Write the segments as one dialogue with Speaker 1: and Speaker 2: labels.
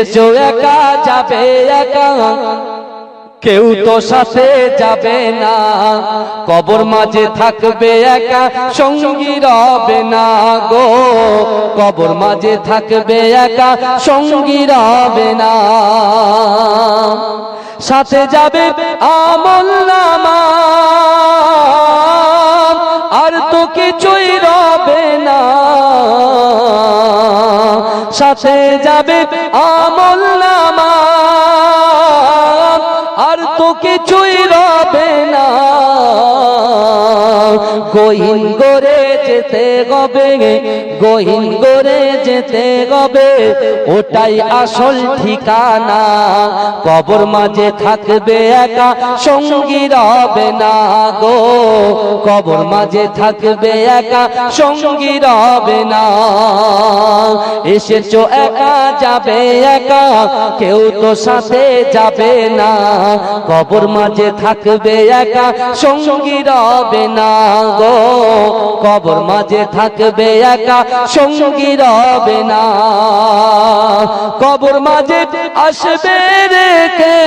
Speaker 1: এসো একা যাবে একা, কেউ তো সাথে যাবে না। কবর মাঝে থাকবে একা, সঙ্গী রবে না গো। কবর মাঝে থাকবে একা, সঙ্গী রবে না। সাথে যাবে আমল সাথে যাবে আমল আর তো কিছুই রবে না। গহিন করে যেতে গবে গহিন করে যেতে গবে ওটাই আসল ঠিকানা। কবর মাঝে থাকবে একা, সঙ্গী রবে না গো। কবর মাঝে থাকবে একা, সঙ্গী রবে না। এসেছ একা, যাবে একা, কেউ তো সাথে যাবে না। কবর মাঝে থাকবে একা, সঙ্গী রবে না গো। কবর মাঝে থাকবে একা, সঙ্গী রবে না। কবর মাঝে আসবে রেখে,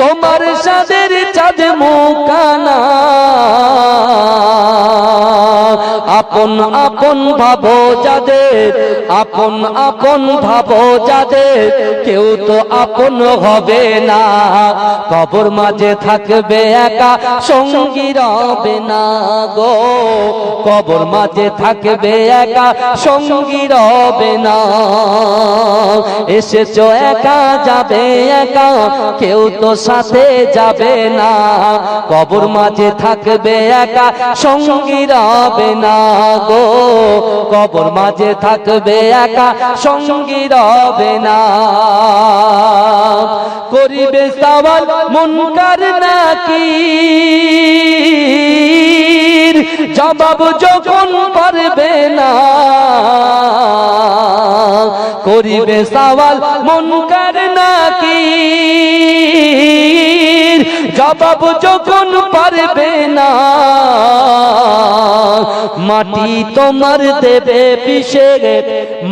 Speaker 1: তোমার সাদের চাঁদ মুখানা। আপন আপন ভাবো যাদের, আপন আপন ভাবো যাদের, কেউ তো আপন হবে না। কবর মাঝে থাকবে একা, সঙ্গী রবে না গো। কবর মাঝে থাকবে একা, সঙ্গী রবে না। এসেছ একা, যাবে একা, কেউ তো সাথে যাবে না। কবর মাঝে থাকবে একা, সঙ্গী রবে না। গো কবর মাঝে থাকবে একা, সঙ্গী রবে না। করিবে সওয়াল মুনকার নাকি জবাব যখন পারবে না। করিবে সওয়াল মুনকার নাকি জবাব যখন পারবে না, মাটি তোমার দেবে পিসে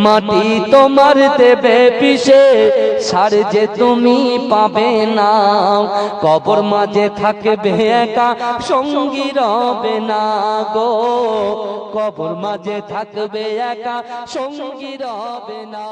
Speaker 1: মাটি তোমার দেবে পিসে সার যে তুমি পাবে না, কবর মাঝে থাকবে একা, সঙ্গী রবে না গো। কবর মাঝে থাকবে একা, সঙ্গী রবে না।